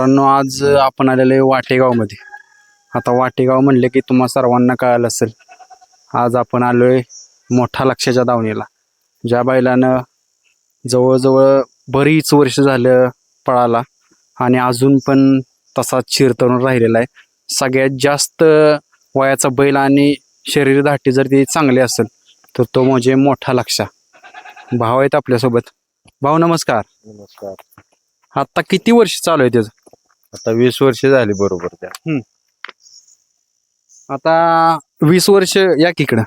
मित्रांनो आज आपण आलेलो आहे वाटेगावमध्ये. आता वाटेगाव म्हणले की तुम्हा सर्वांना कळालं असेल. आज आपण आलोय मोठा लक्षाच्या दावणीला. ज्या बैलानं जवळजवळ बरीच वर्ष झालं पळाला आणि अजून पण तसाच चिरतरून राहिलेला आहे. सगळ्यात जास्त वयाचा बैल आणि शरीर धाटी जर ती चांगली असेल तर तो म्हणजे मोठा लक्षा. भाऊ आहेत आपल्यासोबत. भाऊ नमस्कार. नमस्कार. आता किती वर्ष चालू आहे त्याचं? आता वीस वर्ष झाली बरोबर त्या. आता वीस वर्ष या की इकडं.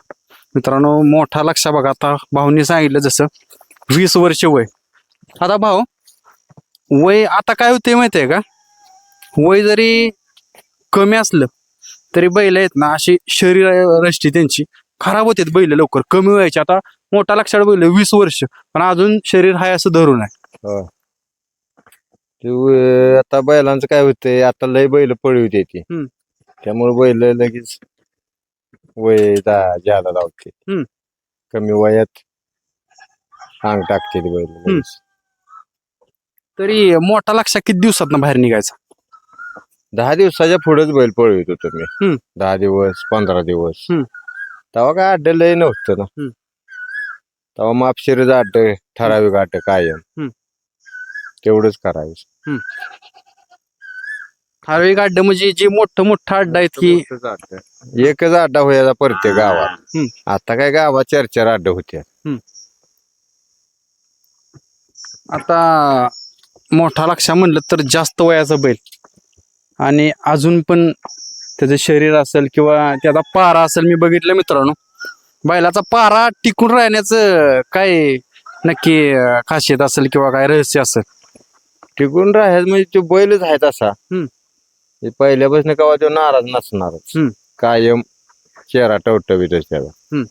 मित्रांनो मोठा लक्ष बघा. आता भाऊनी सांगितलं जसं वीस वर्ष वय. आता भाऊ वय आता काय होते माहितीये का? वय जरी कमी असलं तरी बैल आहेत ना अशी शरीर रष्टी त्यांची खराब होते बैल लवकर. कमी व्हायची आता मोठा लक्षात बैल वीस वर्ष. पण अजून शरीर हाय असं धरून आहे. हो. ते आता बैलांचं काय होतंय आता लय बैल पळवते ती हम्म. त्यामुळे बैल लगेच वय जा- ज्यादा लावते हम्म. कमी वयात अंग टाकते ती बैल लगेच. तरी मोठा लक्षा किती दिवसात बाहेर निघायचा दहा दिवसाच्या पुढेच बैल पळवित होतो मी हम्म. दहा दिवस पंधरा दिवस हम्म. तेव्हा काय अड्डे लय नव्हतं ना हम्म. तेव्हा मापशिरच अड्ड ठराविक अड्ड कायम हम्म. तेवढंच करायचं हरवे अड्डा म्हणजे जे मोठं मोठं अड्डा आहेत की एकच अड्डा व्हायचा प्रत्येक गावात. हम्म. आता काय गावात चार चार अड्डे होते. आता मोठा लक्ष म्हणलं तर जास्त वयाचा बैल. आणि अजून पण त्याचं शरीर असेल किंवा त्याचा पारा असेल मी बघितलं मित्रांनो. बैलाचा पारा टिकून राहण्याचं काय नक्की अं, खासियत असेल किंवा काय रहस्य असेल. टिकून राहायचं म्हणजे तो बैलच आहे तसा हम्म. हे पहिल्यापासून कवा तो नाराज नसणारच हम्म. कायम चेहरा टवटवीतच त्याला हम्म.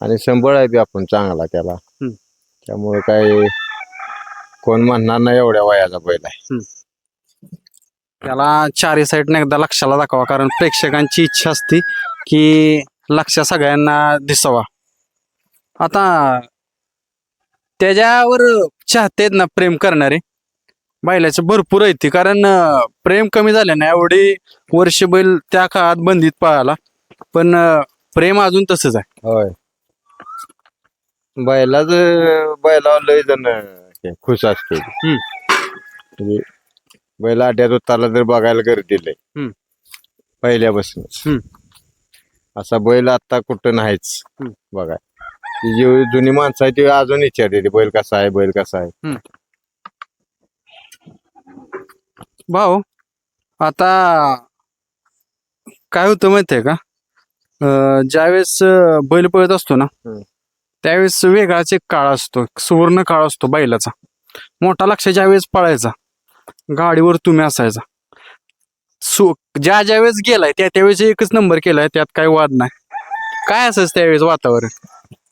आणि संबळ आहे बी आपण चांगला त्याला हम्म. त्यामुळे काय कोण म्हणणार नाही एवढ्या वयाचा बैल आहे त्याला चारी साईडने एकदा लक्षाला दाखवा कारण प्रेक्षकांची इच्छा असते की लक्ष सगळ्यांना दिसावा आता त्याच्यावर चाहते आहेत ना प्रेम करणारे बैलाचं भरपूर आहे ते. कारण अं, प्रेम कमी झालं ना एवढी वर्ष बैल त्या काळात बंदीत पळाला. पण अं, प्रेम अजून तसंच आहे. होय. बैलाच बैलावर लय जण हे खुश असते हम्म. म्हणजे बैल अड्ड्यात उतारला तर बघायला गर्दी लय. हम्म. हम्म. असा बैल आता कुठं नाहीच. हम्म. बघा. ती जी जुनी माणसं आहे ती अजून विचारते ती बैल कसा आहे? बैल कसा आहे? भाऊ आता काय होतं माहितीये का? अं, ज्यावेळेस अं, बैल पळत असतो ना हम्म. त्यावेळेस वेगळाच एक काळ असतो सुवर्ण काळ असतो बैलाचा. मोठा लक्ष ज्यावेळेस पळायचा गाडीवर तुम्ही असायचा. सु ज्या ज्या वेळेस गेलाय त्या त्यावेळेस एकच नंबर केलाय त्यात काही वाद नाही. काय असायचं त्यावेळेस वातावरण?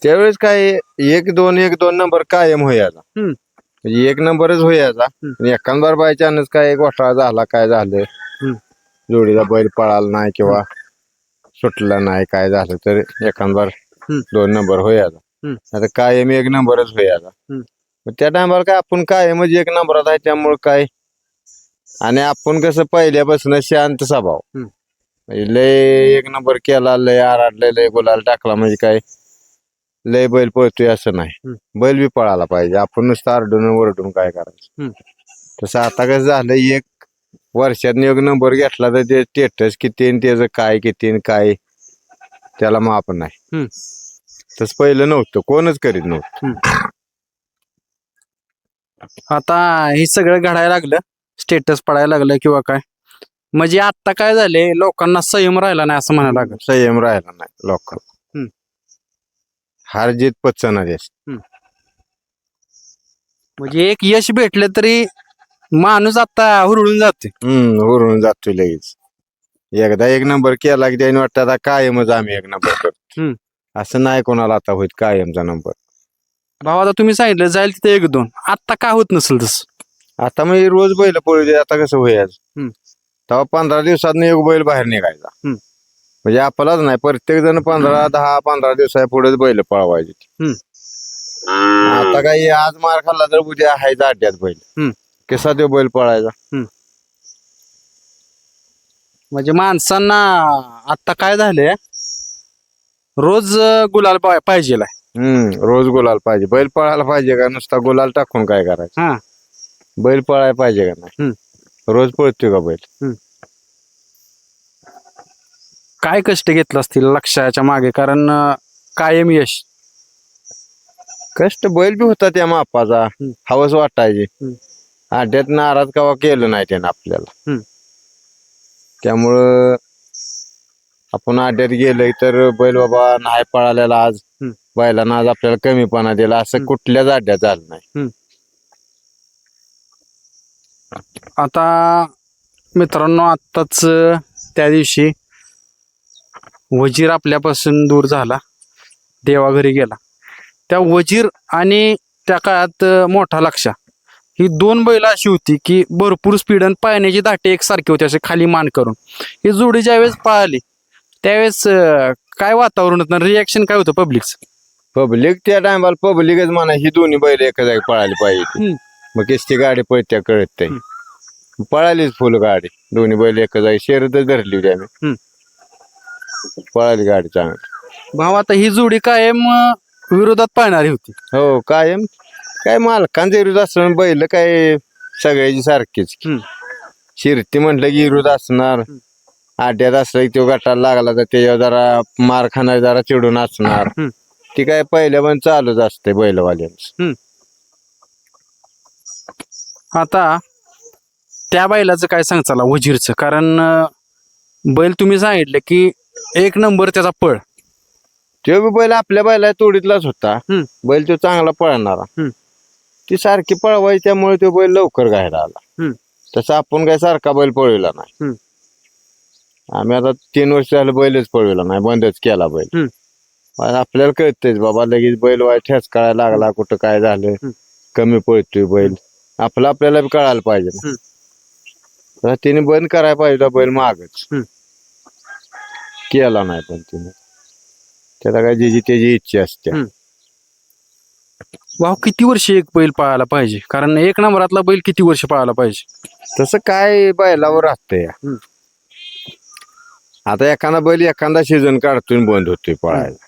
त्यावेळेस काय एक दोन एक दोन नंबर कायम होयाचा हम्म. म्हणजे एक नंबरच होयाचा एखाद बार चान्स काय घोटाळा झाला काय झालं. जोडीला बैल पळाला नाही किंवा सुटला नाही काय झालं तर हम्म. दोन नंबर होयाचा. आता कायम एक नंबरच होयाचा हम्म. मग त्या टायमाला काय आपण कायमच एक नंबरात आहे त्यामुळे काय आणि आपण कसं पहिल्यापासून शांत स्वभाव. म्हणजे लय एक नंबर केला लय आराडले लय गुलाल टाकला म्हणजे काय लय बैल पळतोय असं नाही. बैल बी पळाला पाहिजे. आपण नुसतं आरडून वरडून काय करायचं. तसं आता कसं झालं एक वर्षात एक नंबर घेतला तर ते स्टेटस किती आणि त्याचं काय किती आणि काय त्याला माप नाही. तसं पहिलं नव्हतं. कोणच करीत नव्हतं. आता हे सगळं घडायला लागलं. स्टेटस पडायला लागलं किंवा काय. म्हणजे आता काय झाले? लोकांना संयम राहिला नाही असं म्हणायला लागलं. संयम राहिला नाही लोक हम्म. हार जीत पचना देश म्हणजे एक यश भेटलं तरी माणूस आता हुरळून जाते हम्म हुरून जातोय लगेच. एकदा एक नंबर केला की त्याने वाटतं आता कायमच आम्ही एक नंबर करतो हम्म. असं नाही कोणाला आता होत कायमचा नंबर. भाऊ आता तुम्ही सांगितलं जाईल तिथे एक दोन. आता काय होत नसेल तसं? आता मग रोज बैल पळू दे आता कसं होईल? हम्म. तेव्हा पंधरा दिवसात एक बैल बाहेर निघायचा. हम्म. म्हणजे आपलाच नाही प्रत्येक जण पंधरा दहा पंधरा दिवसा पुढेच बैल पळवायचे. आता काही आज मार खाल्ला तर उद्या आहे अड्ड्यात बैल. कसा तो बैल पळायचा. म्हणजे माणसांना आता काय झालंय? रोज गुलाल पा- पाहिजेलाय. हम्म रोज गुलाल पाहिजे. बैल पळायला पाहिजे का? नुसता गुलाल टाकून काय करायचं? बैल पळायला पाहिजे का नाही? रोज पळतोय का बैल? काय कष्ट घेतलं असतील लक्षाच्या मागे कारण अं, कायम यश कष्ट बैल बी होता त्या मापाचा हम्म. हवस वाटायची हम्म. आड्यात नाराज कवा केलं नाही त्यानं आपल्याला हम्म. त्यामुळं आपण आड्यात गेलोय तर बैल बाबा नाही पळालेला आज हम्म. बैलांना आज आपल्याला कमीपणा दिला असं हम्म. कुठल्याच आड्यात झालं नाही आता मित्रांनो आत्ताच अं, त्या दिवशी वजीर आपल्यापासून दूर झाला. देवाघरी गेला. त्या वजीर आणि त्या काळात मोठा लक्षा ही दोन बैल अशी होती की भरपूर स्पीड आणि पाण्याची दाटे एकसारखी होती असे खाली मान करून. ही जोडी ज्यावेळेस पळाली त्यावेळेस काय वातावरण होतं रिॲक्शन काय होतं पब्लिकचं पब्लिक त्या टायमाला पब्लिकच म्हणा ही दोन्ही बैल एका जागी पळाली पाहिजे. मग किस्ती गाडी पळत्या कळत नाही. पळालीच फुल गाडी. दोन्ही बैल एका जागी शर्यतच धरली होती आम्ही. पळाली गाडी चांगली. भाऊ आता ही जोडी कायम अं, विरोधात पाळणारी होती. हो कायम. काय मालकांचा विरोध असणार बैल काय सगळ्याची सारखीच. हम्म. शिरती म्हटलं की विरोध असणार. आड्यात असलं की तो गटाला लागला तर त्याच्यावर जरा मार खाणार जरा चिडून असणार. हम्म. ती काय पहिल्या पण चालूच असते बैलवाल्यांच. आता त्या बैलाचं काय सांगचाला वजीरचं? कारण अं, बैल तुम्ही सांगितलं की एक नंबर त्याचा पळ तो बी बैल आपल्या बैला तोडीतलाच होता हम्म. बैल तो चांगला पळणारा हम्म. ती सारखी पळवायची त्यामुळे तो बैल लवकर घायला आला हम्म. तसं आपण काय सारखा बैल पळविला नाही हम्म. आम्ही आता तीन वर्ष झालं बैलच पळविला नाही बंदच केला बैल हम्म. आपल्याला कळतेच बाबा लगेच बैल वाय ठेच कळायला लागला कुठं काय झालं हम्म. कमी पळतोय बैल आपलं आपल्याला बी कळायला पाहिजे ना. तर तिने बंद करायला पाहिजे होता बैल मागच हम्म. केला नाही पण तिने. त्याला काय जी त्याची इच्छा असते. हम्म. भाऊ किती वर्ष एक बैल पळायला पाहिजे? कारण एक नंबरातला बैल किती वर्ष पळायला पाहिजे? तसं काय बैलावर हम्म. आता एखादा बैल एखादा सीझन काढतोय आणि बंद होतोय पळायला.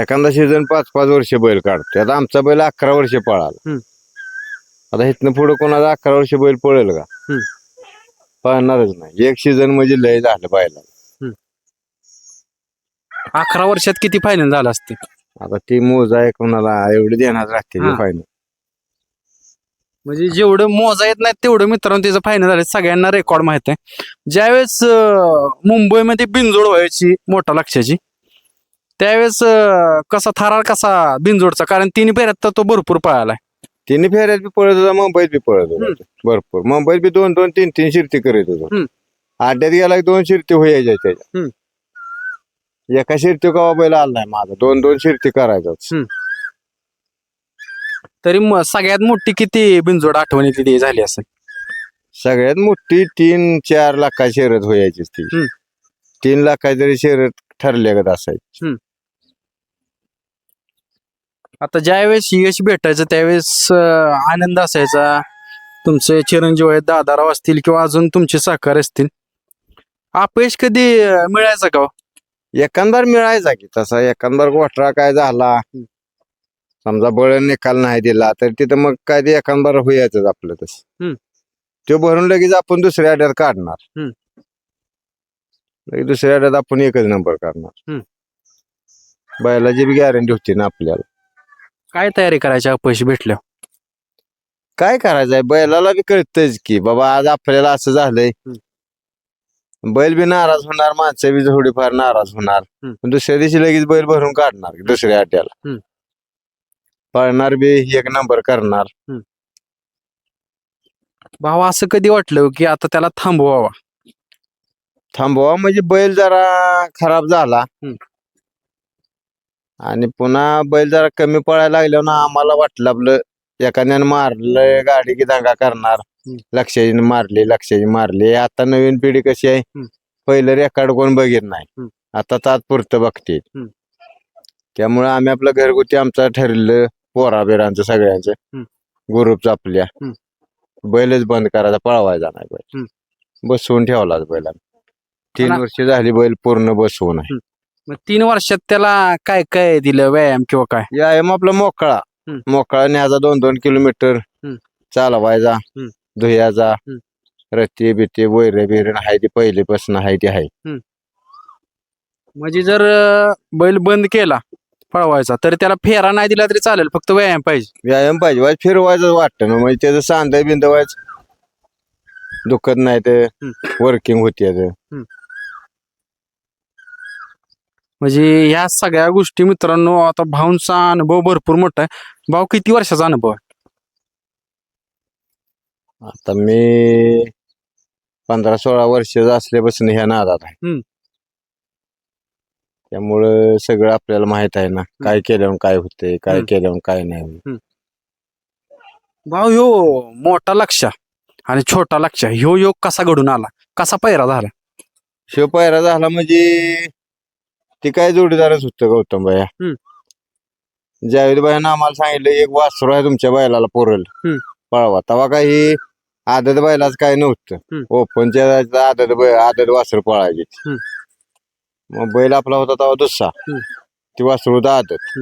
एखादा सीझन पाच पाच वर्ष बैल काढतोय. आता आमचा बैल अकरा वर्ष पळाला. हम्म. आता इथनं पुढे कोणाला अकरा वर्ष बैल पळेल का? हम्म. पळणारच नाही. एक सीझन म्हणजे लय झालं बैला अकरा वर्षात किती फायनल झाला असते? आता ती मोज आहे कोणाला एवढी देणार राहते हा. फायनल म्हणजे जेवढं मोजा येत नाही तेवढं मित्रांनो त्याचं फायनल झालं. सगळ्यांना रेकॉर्ड माहीत आहे. ज्यावेळेस अं, मुंबईमध्ये बिनजोड व्हायची मोठा लक्षाची त्यावेळेस अं, कसा थरार कसा बिनजोडचा कारण तिन्ही फेऱ्यात तर तो भरपूर पळालाय. तिन्ही फेऱ्यात बी पळत होता मुंबईत बी पळत होता. भरपूर. मुंबईत बी दोन दोन तीन तीन शिरती करीत होतो. हम्म. आड्यात गेला की दोन शिरती त्याच्या. एका शिरती कवा बैल आला नाही माझा. दोन दोन शिरती करायचाच तरी म- सगळ्यात मोठी किती बिनजोड आठवणीतली ती झाली असेल? सगळ्यात मोठी तीन चार लाखा शर्यत व्हायची ती. हम्म. तीन लाखा जरी शर्यत ठरल्यागत असायची. आता ज्यावेळेस यश भेटायचं त्यावेळेस अं, आनंद असायचा. तुमचे चिरंजीव आहेत दादाराव असतील किंवा अजून तुमचे सहकारी असतील. अपयश कधी अं, मिळायचं का हो? एखांदार मिळायचा की तसा एखांदार गोठरा काय झाला? समजा बळ निकाल नाही दिला तर तिथं मग काय ते एखांदार व्हायचंच आपलं तस. हम्म. तो भरून लगेच आपण दुसऱ्या अड्यात काढणार. हम्म. लगेच दुसऱ्या अड्यात आपण एकच नंबर करणार हम्म. बैलाची बी गॅरंटी होती ना आपल्याला. काय तयारी करायची? अपयश भेटल्या काय करायचंय? बैलाला बी कळतच की बाबा आज आपल्याला असं झालंय. बैल बी नाराज होणार माणसं बी थोडीफार नाराज होणार. हम्म. पण दुसऱ्या दिवशी लगेच बैल भरून काढणार दुसऱ्या अड्ड्याला. हम्म. पळणार बी एक नंबर करणार. भाऊ असं कधी वाटलं की आता त्याला थांबवावा? थांबवा म्हणजे बैल जरा खराब झाला. हम्म. आणि पुन्हा बैल जरा कमी पळायला लागल्यावर ना आम्हाला वाटलं आपलं एखाद्यानं मारलं गाडी की दंगा करणार. लक्षाची मारली लक्षाची मारली. आता नवीन पिढी कशी आहे. पहिलं रेकॉर्ड कोण बघित नाही. आता तात्पुरतं बघते. त्यामुळे आम्ही आपलं घरगुती आमचं ठरलं पोराबिरांचं सगळ्यांचं. आपल्या. हम्म. बैलच बंद करायचा पळवायचा नाही बैल. बसवून ठेवला बैला तीन वर्ष झाली बैल पूर्ण बसवून आहे. मग तीन वर्षात त्याला काय काय दिलं व्यायाम किंवा काय? व्यायाम आपला मोकळा. मोकळा न्यायचा दोन दोन किलोमीटर. चालवायचा. धुयाचा हम्म. रत्ती बित्ती वैरे बिरण आहे ती पहिलीपासून आहे ती आहे म्हणजे जर अं, बैल बंद केला पळवायचा तर त्याला फेरा नाही दिला तरी चालेल फक्त व्यायाम पाहिजे. व्यायाम पाहिजे वाज फिरवायचं वाटतं ना म्हणजे त्याचं सांध बिंद व्हायचं. दुखत नाही ते वर्किंग होती म्हणजे ह्या सगळ्या गोष्टी मित्रांनो आता भाऊंचा अनुभव भरपूर मोठा आहे. भाऊ किती वर्षाचा अनुभव आहे? आता मी पंधरा सोळा वर्ष असल्यापासून ह्या नादात आहे हम्म. त्यामुळं सगळं आपल्याला माहीत आहे ना काय केल्यावर काय होते काय हम्म. केल्यावर काय नाही होत. भाऊ ह्यो मोठा लक्ष आणि छोटा लक्ष ह्यो योग कसा घडून आला कसा पैरा झाला शिव पायरा झाला म्हणजे ती काय जोडीदारच होतं गौतम बाया. जावेद बायानं आम्हाला सांगितलं एक वासरू आहे तुमच्या बैलाला पोरल हम्म. पळवा तेव्हा काही आदत बैलाच काय नव्हतं. ओपनच्या आदत बै- आदत वासरू पळायची. मग बैल आपला होता तेव्हा दुसरा. ती वासरू होता आदत.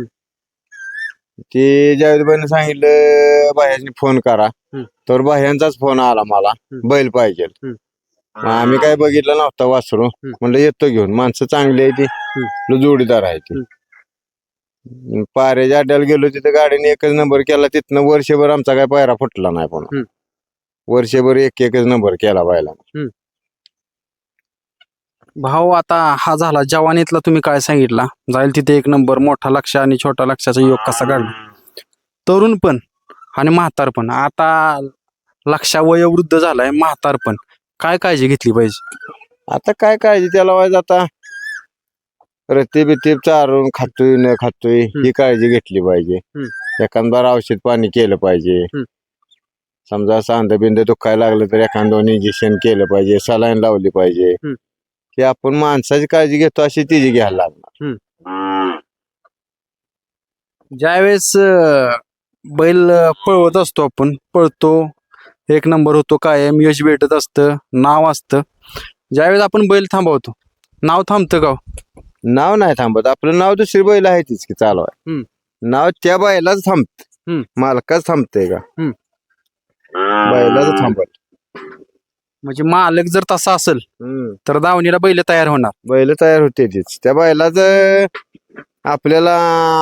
ती जावेद बाईनं सांगितलं बाह्याने फोन करा. तर बाह्यांचाच फोन आला मला. बैल पाहिजे. आम्ही काय बघितलं नव्हतं वासरू. म्हणलं येतो घेऊन. माणसं चांगली आहे ती. जोडीदार आहे ती. पाऱ्याच्या अड्ड्याला गेलो तिथे गाडीने एकच नंबर केला. तिथनं वर्षभर आमचा काय पायरा फुटला नाही पण. वर्षभर एक एकच नंबर केला बायला भाऊ आता हा झाला. जवानीतला तुम्ही काय सांगितला? जाईल तिथे एक नंबर मोठा लक्ष आणि छोटा लक्षाचा योग कसा काढला तरुण पण आणि म्हातार पण. आता लक्षा वयोवृद्ध झालाय म्हातार पण. काय काळजी घेतली पाहिजे? आता काय काळजी त्याला व्हायचं? आता रत्ती बित्ती चारून खातोय न खातोय ही काळजी घेतली पाहिजे. एखादबार औषध पाणी केलं पाहिजे. हम्म. समजा सांध बिंद दुखायला लागलं तर एखाद दोन इंजेक्शन केलं पाहिजे सलाईन लावली पाहिजे हम्म. की आपण माणसाची काळजी घेतो अशी तिची घ्यायला लागणार ज्यावेळेस अं, बैल अं, पळवत असतो आपण पळतो एक नंबर होतो कायम यश भेटत असतं नाव असतं ज्यावेळेस आपण बैल थांबवतो नाव थांबतं का हो? नाव नाही थांबत आपलं नाव दुसरी बैल आहे तीच की चालू आहे हम्म. नाव त्या बैलाच थांबत हम्म. मालकाच थांबतंय का हम्म. बैलाच थांबत. म्हणजे मालक जर तसा असेल हम्म. तर दावणीला बैल तयार होणार. बैल तयार होते तीच. त्या बैलाच आपल्याला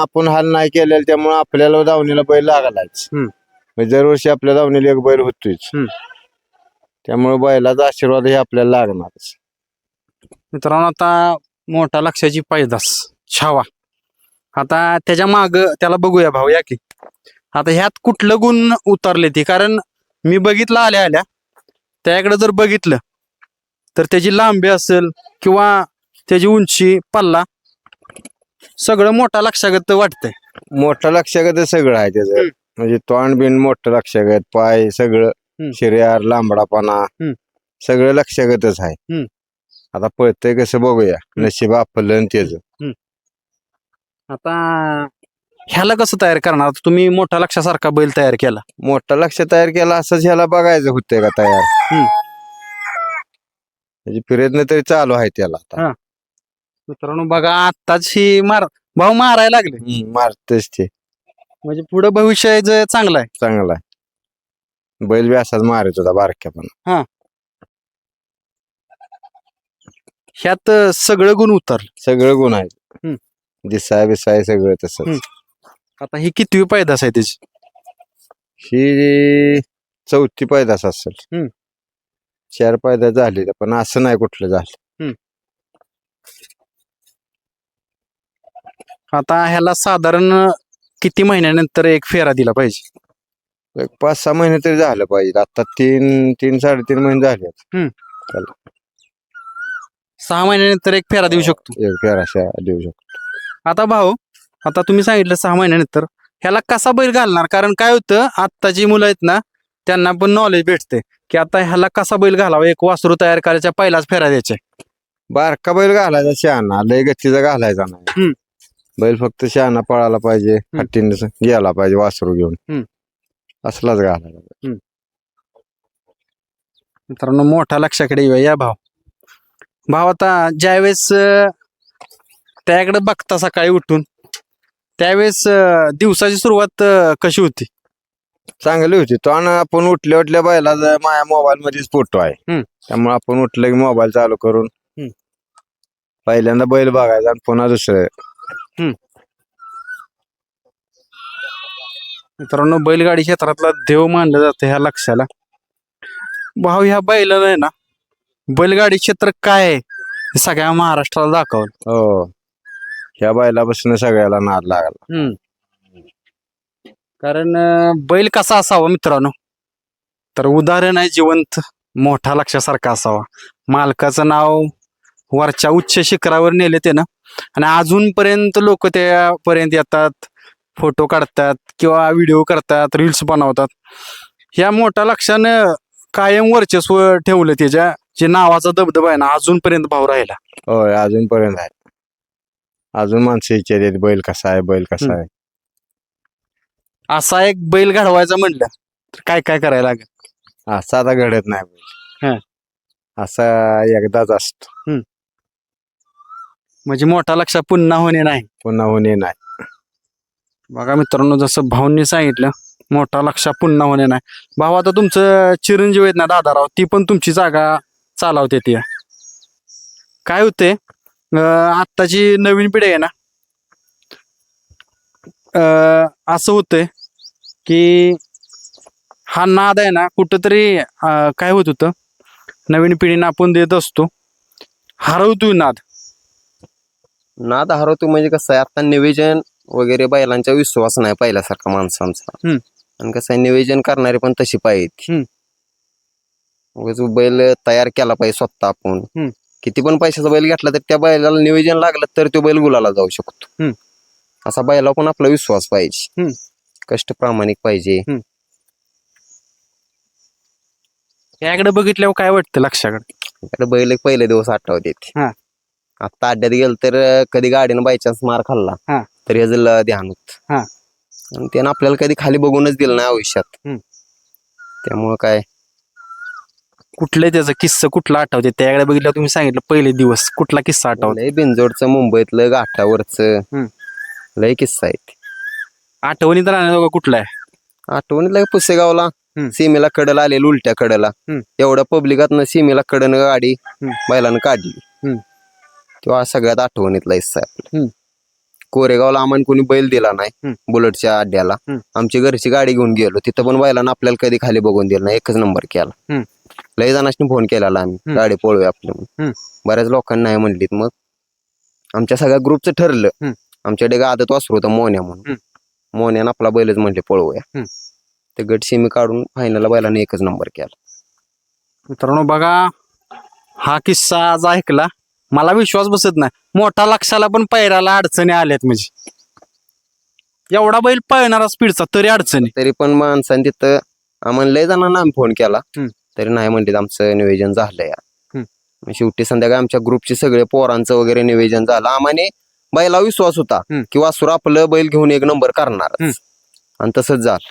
आपण हाल नाही केलेला त्यामुळे आपल्याला दावणीला बैल लागलाच हम्म. म्हणजे दरवर्षी आपल्या दावणीला एक बैल होतोच हम्म. त्यामुळे बैलाचा आशीर्वाद हे आपल्याला लागणारच. मित्रांनो आता मोठा लक्षाची पैदास. छावा. आता त्याच्या माग त्याला बघूया भाऊ या की. आता ह्यात कुठलं गुण उतरले ती? कारण मी बघितलं आल्या आल्या त्याकडे जर बघितलं तर त्याची लांबी असेल किंवा त्याची उंची पल्ला सगळं मोठा लक्षागत वाटतंय मोठं लक्षागत सगळं आहे त्याचं. म्हणजे तोंड बिन मोठं लक्षागत पाय सगळं. शिर्यार लांबडापणा. सगळं लक्षागतच आहे. आता पळतंय कसं बघूया नशीब आपलं त्याच आता ह्याला कसं तयार करणार? तुम्ही मोठा लक्षासारखा बैल तयार केला. मोठा लक्ष तयार केला असंच ह्याला बघायचं होतंय का तयार? हम्म. म्हणजे प्रयत्न तरी चालू आहे त्याला आता. मित्रांनो बघा आत्ताच ही मार भाऊ मारायला लागले. हम्म, मारतेच ते. म्हणजे पुढे भविष्य जे चांगलं आहे. चांगला आहे. बैल बी असाच मारत होता बारक्या पण. ह्यात सगळं गुण उतर सगळं गुण आहे. दिसाय बिसाय सगळं तसंच. आता ही कितवी पैदास आहे त्याची? ही चौथी पैदास असेल. हम्म. चार पैदास झाले पण असं नाही कुठलं झालं. आता ह्याला साधारण किती महिन्यानंतर एक फेरा दिला पाहिजे? एक पाच सहा महिने तरी झालं पाहिजे. आता तीन तीन साडेतीन महिने झाले सहा महिन्यानंतर एक फेरा देऊ शकतो. एक फेराशा देऊ शकतो. आता भाऊ आता तुम्ही सांगितलं सहा महिन्यानंतर. ह्याला कसा बैल घालणार? कारण काय होतं आत्ताची मुलं आहेत ना त्यांना पण नॉलेज भेटते की आता ह्याला कसा बैल घालावा? एक वासरू तयार करायचा पहिलाच फेरा द्यायचा बारका बैल घालायचा शहाणा लय गच्चीचा घालायचा नाही. बैल फक्त शहाणा पळायला पाहिजे हट्टीने गेला पाहिजे वासरू घेऊन. असलाच घालायचा. मित्रांनो मोठा लक्षाकडे येऊया या भाव. भाव आता ज्यावेळेस त्याकडे बघता सकाळी उठून त्यावेळेस अं, दिवसाची सुरुवात अं, कशी होती? चांगली होती. तो आणि आपण उठल्या उठल्या बैला माझ्या मोबाईल मध्येच फोटो आहे. हम्म. त्यामुळे आपण उठलं की मोबाईल चालू करून हम्म. पहिल्यांदा बैल बघायचा आणि पुन्हा दुसरं. मित्रांनो बैलगाडी क्षेत्रातला देव मानलं जातं ह्या लक्षाला भाऊ ह्या बैलाला आहे ना बैलगाडी क्षेत्र काय आहे हे सगळ्या महाराष्ट्राला दाखवलं. हो. ह्या बैलापासून सगळ्याला नाद लागला. कारण अं, बैल कसा असावा मित्रांनो? तर उदाहरण आहे जिवंत मोठा लक्षासारखा असावा. मालकाचं नाव वरच्या उच्च शिखरावर नेले ते ना आणि अजूनपर्यंत लोक त्यापर्यंत येतात फोटो काढतात किंवा व्हिडिओ करतात रील्स बनवतात. ह्या मोठ्या लक्षानं कायम वर्चस्व ठेवलं त्याच्या जे नावाचा दबदबा आहे ना अजूनपर्यंत भाव राहिला. होय अजूनपर्यंत आहे. अजून माणसं विचारतात बैल कसा आहे बैल कसा आहे? असा एक बैल घडवायचा म्हणलं तर काय काय करायला लागेल? असं आता घडत नाही हा. बैल असा एकदाच असतो. म्हणजे मोठा लक्ष पुन्हा होणे नाही. पुन्हा होणे नाही. बघा मित्रांनो जसं भाऊंनी सांगितलं मोठा लक्ष पुन्हा होणे नाही. भाऊ आता तुमचं चिरंजीव आहेत ना दादाराव ती पण तुमची जागा चालवते ती. काय होते आत्ताची नवीन पिढी आहे ना? अं, असं होतंय की हा नाद आहे ना कुठंतरी काय होत होतं? नवीन पिढीनं आपण देत असतो. हरवतोय नाद. नाद हरवतो म्हणजे कसं आहे आता नियोजन वगैरे बैलांचा विश्वास नाही पहिल्यासारखा माणसांचा. आणि कसं आहे नियोजन करणारे पण तशी पाहिजे बैल तयार केला पाहिजे स्वतः आपण. किती पण पैशाचा बैल घेतला तर त्या बैलाला नियोजन लागलं तर तो बैल गुलाला जाऊ शकतो. असा बैला पण आपला विश्वास पाहिजे. कष्ट प्रामाणिक पाहिजे याकडे बघितल्यावर काय वाटतं लक्षाकडे बैल एक पहिले दिवस आठवते हा. आता अड्ड्यात गेल तर कधी गाडीनं बायचान्स मार खाल्ला हा. तर ह्याचं ध्यान होत हा. आणि त्यानं आपल्याला कधी खाली बघूनच दिलं नाही आयुष्यात हम्म. त्यामुळं काय कुठलं त्याचं किस्सा कुठला आठवते त्याकडे बघितलं तुम्ही सांगितलं पहिले दिवस कुठला किस्सा आठवते लय बिंजोडचं मुंबईतलं घाटावरचं. लय किस्सा आहेत आठवणीत राहण्याजोगा कुठला आहे आठवणीत लय पुसेगावला हम्म. सीमेला कडला आलेलं उलट्या कडला हम्म. एवढ्या पब्लिकातनं सीमेला कडनं गाडी हम्म. बैलानं काढली हम्म. तेव्हा सगळ्यात आठवणीतला हिस्सा आहे आपला हम्म. कोरेगावला आम्हाला कोणी बैल दिला नाही हम्म. बुलेटच्या अड्ड्याला हम्म. आमची घरची गाडी घेऊन गेलो तिथं पण बैलानं आपल्याला कधी खाली बघून दिलं नाही एकच नंबर केला हम्म. लय जणांनी फोन केलेला आम्ही. गाडी पळूया आपली म्हणून. बऱ्याच लोकांना नाही म्हणलीत मग आमच्या सगळ्या ग्रुपचं ठरलं. आमच्याकडे आदत वासरू होतं मोन्या म्हणून. मोन्यानं आपला बैलच म्हणले पळवूया. ते गट सेमी काढून फायनलला बैलाने एकच नंबर केला मित्रांनो बघा हा किस्सा आज ऐकला मला विश्वास बसत नाही मोठा लक्षाला पण पैराला अडचणी आल्यात म्हणजे एवढा बैल पळणारा स्पीडचा तरी अडचणी तरी पण माणसाने तिथं आम्हाला लय जणांना आम्ही फोन केला. तरी नाही म्हणले आमचं नियोजन झालंय. मग शेवटी संध्याकाळी आमच्या ग्रुपचे सगळे पोरांचं वगैरे नियोजन झालं आम्हाने बैला विश्वास होता. की वासुर आपलं बैल घेऊन एक नंबर करणार. आणि तसंच झालं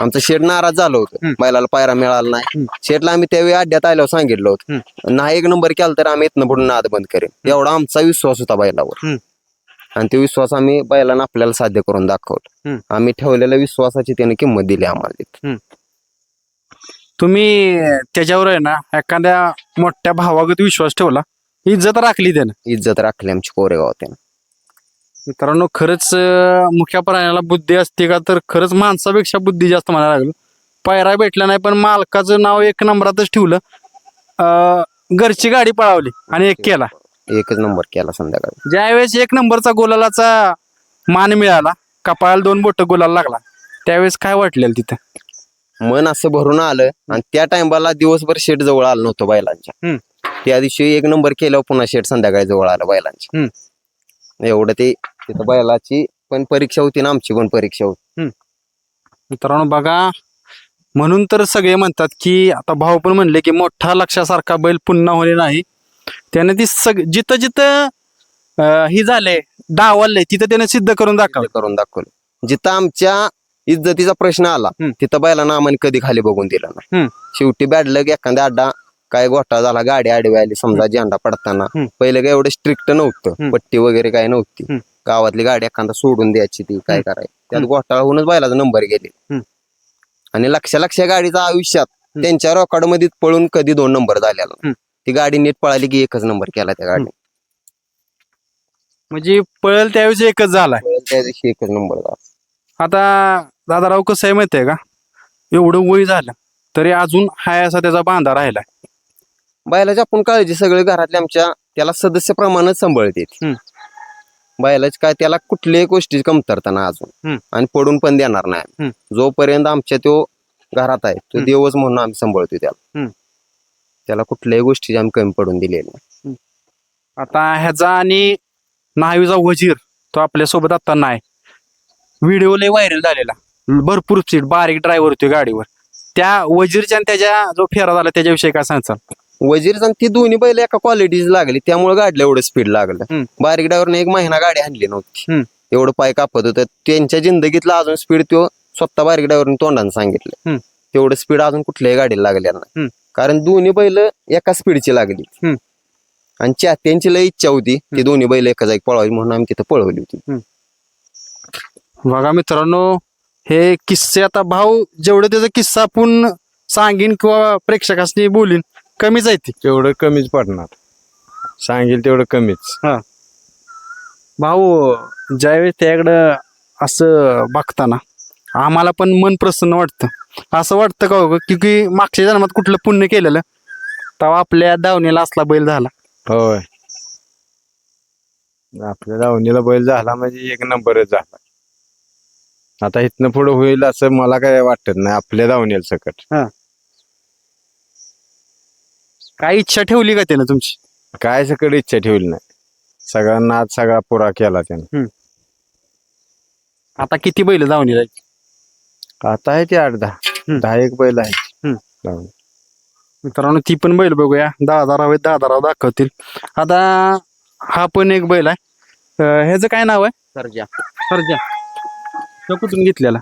आमचं शेड नाराज झालं होतं. बैलाला पायरा मिळाला नाही. शेडला आम्ही त्यावेळी अड्ड्यात आल्यावर सांगितलं होतं नाही एक नंबर केला तर आम्ही इथनं पुढे नाद बंद करेन एवढा आमचा विश्वास होता बैलावर. आणि तो विश्वास आम्ही बैलांना आपल्याला साध्य करून दाखवलं. आम्ही ठेवलेल्या विश्वासाची त्याने किंमत दिली आम्हाला. तुम्ही त्याच्यावर आहे ना एखाद्या मोठ्या भावागत विश्वास ठेवला इज्जत राखली त्यानं. इज्जत राखली आमची कोरेगाव त्यानं. मित्रांनो खरंच मुख्या प्राण्याला बुद्धी असते का तर खरंच माणसापेक्षा बुद्धी जास्त म्हणायला लागलो. पायरा भेटला नाही पण मालकाचं नाव एक नंबरातच ठेवलं. अं, घरची गाडी पळावली आणि एक केला. एकच नंबर केला संध्याकाळी. ज्यावेळेस एक नंबरचा गोलालाचा मान मिळाला कपाळाला दोन बोट गोलाला लागला त्यावेळेस काय वाटलेलं तिथं? मन असं भरून आलं आणि त्या टाइमला दिवसभर शेट जवळ आलं नव्हतं बैलांच्या. त्या दिवशी एक नंबर केल्यावर पुन्हा शेट संध्याकाळी जवळ आलं बैलांच्या. एवढं ते तिथं बैलाची पण परीक्षा होती ना आमची पण परीक्षा होती. मित्रांनो बघा म्हणून तर सगळे म्हणतात की आता भाऊ पण म्हणले की मोठा लक्षासारखा बैल पुन्हा होणे नाही. त्याने ती सग जिथं जिथं ही झालंय डावललंय तिथं त्याने सिद्ध करून दाखवलं. करून दाखवलं. जिथं आमच्या इज्जतीचा प्रश्न आला. तिथं बैलांना आम्हाला कधी खाली बघून दिलं नाही हम्म. शेवटी बॅडलग एखाद्या अड्डा काय घोटाळा झाला गाडी आडवी आली समजा झेंडा पडताना. पहिले काय एवढं स्ट्रिक्ट नव्हतं. पट्टी वगैरे काय नव्हती. गावातली गाडी एखादा सोडून द्यायची ती काय करायची त्यात घोटाळा होऊनच बैलाचा नंबर गेले. आणि लक्ष लक्ष गाडीचा आयुष्यात. त्यांच्या रेकॉर्डमध्ये पळून कधी दोन नंबर झालेला. ती गाडी नीट पळाली की एकच नंबर केला त्या गाडी म्हणजे पळेल त्यावेळेस एकच दिवशी एकच नंबर झाला आता दादाराव कसं आहे माहितीये का एवढं वय झालं तरी अजून हाय असा त्याचा बांधा राहिलाय बैलाची आपण काळजी सगळे घरातल्या आमच्या त्याला सदस्याप्रमाणे सांभाळते हम्म. बैलाची काय त्याला कुठल्याही गोष्टीची कमतरता नाही अजून हम्म. आणि पडून पण देणार नाही. जोपर्यंत आमच्या तो घरात आहे तो हम्म. देवच म्हणून आम्ही सांभाळतो त्याला हम्म. त्याला कुठल्याही गोष्टीची आम्ही कमी पडून दिलेली नाही आता ह्याचा आणि नावीचा वजीर तो आपल्यासोबत आता नाही व्हिडिओ लय व्हायरल झालेला भरपूर सीट बारीक ड्रायव्हर होते गाडीवर. त्या वजीरच्या आणि त्याच्या जो फेरा झाला त्याच्याविषयी काय सांगचाल? वजीर आणि ती दोन्ही बैल एका क्वालिटीची लागली त्यामुळे गाडीला एवढं स्पीड लागलं. हम्म. बारीक ड्रायव्हरने एक महिना गाडी आणली नव्हती. हम्म. एवढं पाय कापत होतं. त्यांच्या जिंदगीतला अजून स्पीड तो स्वतः बारीक ड्रायव्हरने तोंडाने सांगितलं. हम्म. तेवढं स्पीड अजून कुठल्याही गाडीला लागल्या हम्म. नाही कारण दोन्ही बैल एका स्पीडची लागली. हम्म. आणि चाहत्यांची लय इच्छा होती ती दोन्ही बैल एका जागी पळवावी म्हणून आम्ही तिथं पळवली होती. बघा मित्रांनो हे किस्से आता भाऊ जेवढं त्याचा किस्सा आपण सांगीन किंवा प्रेक्षकांनी बोलीन कमीच आहे ती. तेवढं कमीच पडणार. सांगेल तेवढं कमीच. भाऊ ज्यावेळेस त्याकडं असं बघताना आम्हाला पण मन प्रसन्न वाटतं. असं वाटतं का हो की की मागच्या जन्मात कुठलं पुण्य केलेलं तेव्हा आपल्या दावणीला असला बैल झाला. होय. आपल्या दावणीला बैल झाला म्हणजे एक नंबरच झाला. आता इथनं पुढे होईल असं मला काय वाटत नाही. आपल्या दावणीला सकट. काय इच्छा ठेवली का त्यानं तुमची? काय सकट इच्छा ठेवली नाही. सगळ्यांना आज सगळा पुरा केला त्यानं. आता किती बैल दावणीला आहेत? आता आहे ते आठ दहा. हम्म. दहा एक बैल हम्म. दावणी. मित्रांनो ती पण बैल बघूया. दहा राव दहा राव दाखवतील. आता हा पण एक बैल आहे. अं, ह्याचं काय नाव आहे? सरजा. सरजा. तो कुठून घेतलेला?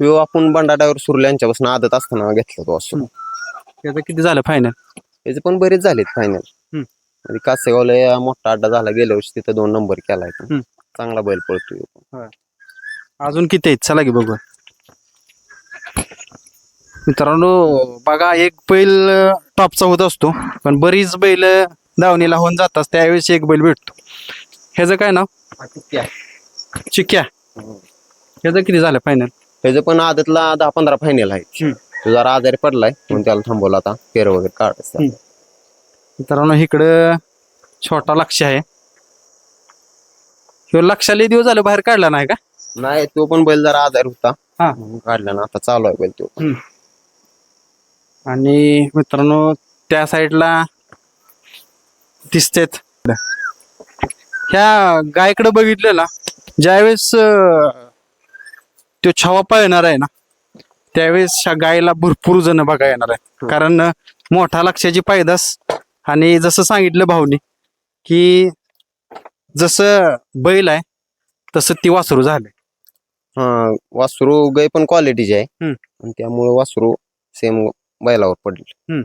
ह्यो आपण बंडाड्यावर सुरल्या यांच्यापासून आदत असताना घेतला तो असं. त्याचं किती झालं फायनल त्याचे पण बरेच झालेत फायनल हम्म. म्हणजे कासेगावला या मोठा अड्डा झाला गेल्या वर्षी तिथं दोन नंबर केलाय तो. हम्म. चांगला बैल पळतोय अजून किती आहेत? चला की बघू. मित्रांनो बघा एक बैल टॉपचा होत असतो. पण बरीच बैल दावणीला होऊन जातात. त्यावेळेस एक बैल भेटतो. ह्याचं काय नाव? चिक्या ह्याचं किती झालं फायनल त्याचं पण आदतला दहा पंधरा फायनल आहे. तो जरा आजारी पडलाय म्हणून त्याला थांबवला आता. पेर वगैरे काढायचं. हम्म. मित्रांनो इकडं छोटा लक्ष आहे. ह्यो लक्षाला दिवस झालं बाहेर काढला नाही का? नाही तो पण बैल जरा आजारी होता. हा. म्हणून काढला ना. आता चालू आहे बैल तो आणि मित्रांनो त्या साईडला दिसतेत. ह्या गायकडे बघितलं ना ज्यावेळेस अं, तो छावा पळणार आहे ना त्यावेळेस गायला भरपूर जण बघा येणार आहे कारण मोठा लक्षाची पायदास आणि जसं सांगितलं भाऊनी की जसं बैल आहे तसं ती वासरू झाले हा वासरू गाय पण क्वालिटीचे आहे. आणि त्यामुळे वासरू सेम बैलावर पडले.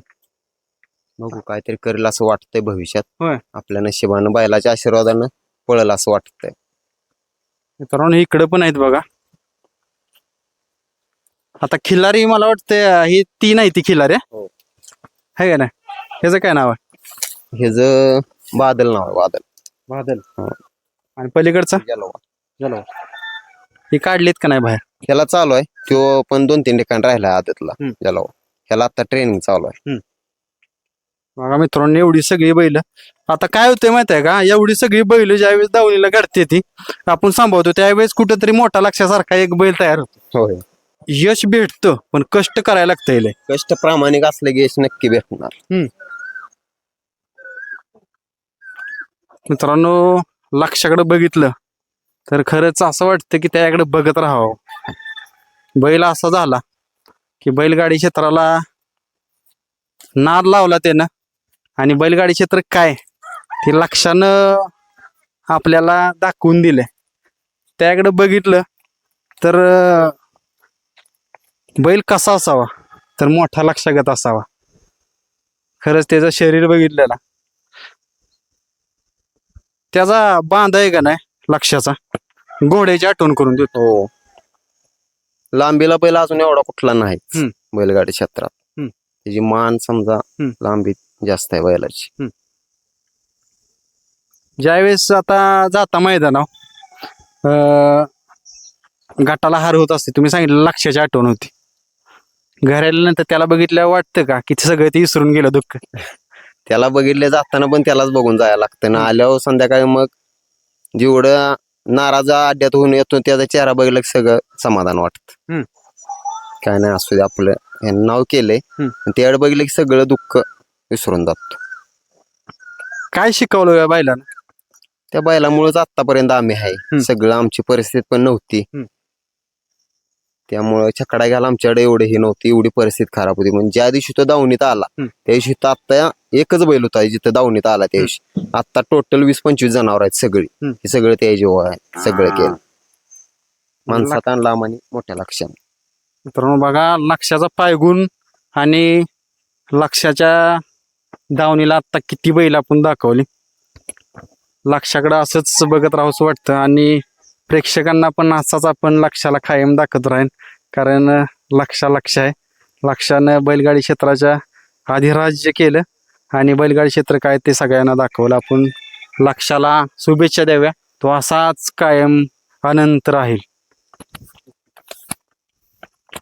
बघू काहीतरी करेल असं वाटतंय भविष्यात. आपल्या नशिबानं बैलाच्या आशीर्वादानं पळेल असं वाटतंय. मित्रांनो इकडे पण आहेत बघा. आता खिल्लारी मला वाटतं ही ती नाही ती खिल्लारी हो. आहे का ना ह्याचं काय नाव आहे? हे ज बादल नाव आहे बादल. बादल. हो. आणि पलीकडचा? जलवा. ही काढलीत का नाही बाहेर? त्याला चालू आहे. तो पण दोन तीन ठिकाणी राहिला आदतला. हम्म. जलवा ह्याला आता ट्रेनिंग चालू आहे. बघा मित्रांनो एवढी सगळी बैल. आता काय होतंय माहीत आहे का? एवढी सगळी बैल ज्यावेळेस दावणीला घडते ती आपण सांभाळतो त्यावेळेस कुठेतरी मोठा लक्षासारखा एक बैल तयार होतो. होय. यश भेटतं पण कष्ट करायला लागतं. कष्ट प्रामाणिक असले की यश नक्की भेटणार. मित्रांनो लक्षाकडे बघितलं तर खरंच असं वाटतं की त्याकडे बघत राहावं. बैल असा झाला की बैलगाडी क्षेत्राला नाद लावला त्यानं. आणि बैलगाडी क्षेत्र काय ते लक्षानं आपल्याला दाखवून दिले त्याकडे बघितलं तर अं, बैल कसा असावा? तर मोठा लक्षागत असावा. खरंच त्याचं शरीर बघितलं ना. त्याचा बांध आहे का नाही? लक्षाचा. घोड्याची आठवण करून देतो. हो. लांबीला पहिला अजून एवढा कुठला नाही. बैलगाडी क्षेत्रात. त्याची मान समजा. लांबी जास्त आहे बैलाची. ज्यावेळेस आता जाता मैदानावर अं, गटाला हार होत असते तुम्ही सांगितलं लक्षाची आठवण होती. घरी आल्यानंतर त्याला बघितल्यावर वाटतं का की सगळं ते विसरून गेलं दुःख. त्याला बघितले जाताना पण त्यालाच बघून जायला लागतं. ना. आल्यावर संध्याकाळी मग जेवढं नाराजा अड्ड्यात होऊन येतो त्याचा चेहरा बघितलं की सगळं समाधान वाटत. हम्म. काय नाही असू दे आपलं. ह्यानं नाव केलंय. हम्म. बघितलं की सगळं दुःख विसरून जातो. काय शिकवलं या बायलानं? त्या बैलामुळेच आतापर्यंत आम्ही आहे. सगळं आमची परिस्थिती पण नव्हती. हम्म. त्यामुळे छकडा घ्यायला आमच्याकडे एवढी ही नव्हती एवढी परिस्थिती खराब होती. म्हणजे ज्या दिवशी तो दावणीत आला हम्म. त्या दिवशी तो आता एकच बैल होता जिथं दावणीत आला त्या दिवशी. आता टोटल वीस पंचवीस जनावर आहेत सगळी. हम्म. हे सगळं त्या जेव्हा आहे सगळं केलं. माणसात आणला आम्हाला मोठ्या लक्षात मित्रांनो बघा लक्षाचा पायगुण आणि लक्षाच्या दावणीला आता किती बैल आपण दाखवली. लक्षाकडे असंच बघत राहूस वाटतं आणि प्रेक्षकांना पण असाच आपण लक्षाला कायम दाखवत राहीन. कारण लक्षा लक्ष आहे. लक्षानं बैलगाडी क्षेत्राच्या अधिराज्य केलं आणि बैलगाडी क्षेत्र काय ते सगळ्यांना दाखवलं. आपण लक्षाला शुभेच्छा द्याव्या. तो असाच कायम अनंत राहील.